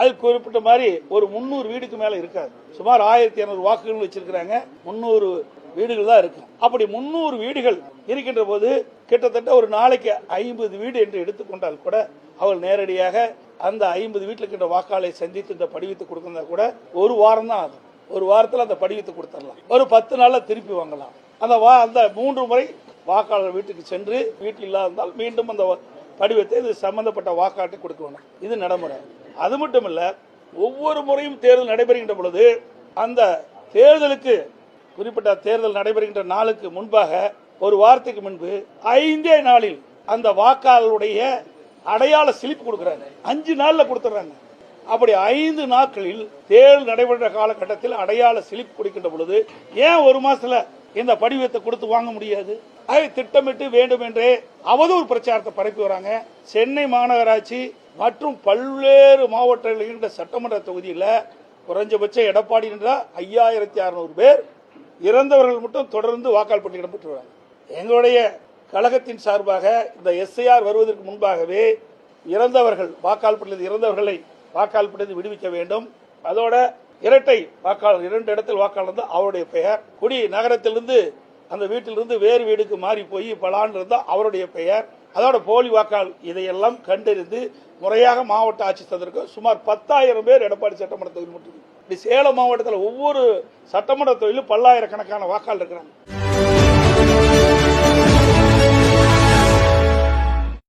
அது குறிப்பிட்ட மாதிரி ஒரு முந்நூறு வீடுக்கு மேல இருக்காது. சுமார் ஆயிரத்தி இருநூறு வாக்குகள் வச்சிருக்கிறாங்க. முந்நூறு வீடுகள் தான் இருக்கும் அப்படி முந்நூறு வீடுகள் இருக்கின்ற போது கிட்டத்தட்ட ஒரு நாளைக்கு ஐம்பது வீடு என்று எடுத்துக்கொண்டால் கூட அவள் நேரடியாக அந்த ஐம்பது வீட்டில் இருக்கின்ற வாக்காளரை சந்தித்து இந்த படிவத்தை கொடுக்கறதா கூட ஒரு வாரம் தான் ஆகும். ஒரு வாரத்தில் அந்த படிவத்தை கொடுத்துடலாம். ஒரு பத்து நாளில் திருப்பி வாங்கலாம். அந்த வா அந்த மூன்று முறை வாக்காளர் வீட்டுக்கு சென்று வீட்டில் இல்லாதிருந்தால் மீண்டும் அந்த படிவத்தை இது சம்பந்தப்பட்ட வாக்காட்டை கொடுக்கணும். இது நடைமுறை. அது மட்டும் இல்ல ஒவ்வொரு முறையும் தேர்தல் நடைபெறுகின்ற பொழுது அந்த தேர்தலுக்கு குறிப்பிட்ட தேர்தல் நடைபெறுகின்ற நாளுக்கு முன்பாக ஒரு வாரத்துக்கு முன்பு ஐந்தே நாளில் அந்த வாக்காளருடைய அடையாள சிலிப் கொடுக்குறாங்க. அஞ்சு நாளில் கொடுத்துறாங்க. அப்படி ஐந்து நாட்களில் தேர்தல் நடைபெற்ற காலகட்டத்தில் அடையாள சிலிப் கொடுக்கின்ற பொழுது ஏன் ஒரு மாசத்துல இந்த படிவத்தை கொடுத்து வாங்க முடியாது? அதை திட்டமிட்டு வேண்டும் என்றே அவதூறு பிரச்சாரத்தை பரப்பி வராங்க. சென்னை மாநகராட்சி மற்றும் பல்வேறு மாவட்டங்களில் இருக்கின்ற சட்டமன்ற தொகுதியில் குறைஞ்சபட்ச எடப்பாடி என்றால் ஐயாயிரத்தி அறுநூறு பேர் இறந்தவர்கள் மட்டும் தொடர்ந்து வாக்காளர் பட்டியலிடம் வராங்க. எங்களுடைய கழகத்தின் சார்பாக இந்த எஸ்ஐஆர் வருவதற்கு முன்பாகவே இறந்தவர்கள் வாக்காளர் பட்டியலில் இறந்தவர்களை வாக்காளர் பட்டியலில் விடுவிக்க வேண்டும். அதோட இரட்டை வாக்காளர் இரண்டு இடத்தில் வாக்காளர் அவருடைய பெயர். குடி நகரத்திலிருந்து அந்த வீட்டிலிருந்து வேறு வீடுக்கு மாறி போய் பலான் இருந்தால் அவருடைய பெயர். அதோட போலி வாக்காள் இதையெல்லாம் கண்டறிந்து முறையாக மாவட்ட ஆட்சி தந்திருக்கு சுமார் பத்தாயிரம் பேர் எடப்பாடி சட்டமன்ற தொகுதி மட்டும். இப்படி சேலம் மாவட்டத்தில் ஒவ்வொரு சட்டமன்ற தொகுதியிலும் பல்லாயிரக்கணக்கான வாக்காளர் இருக்கிறாங்க.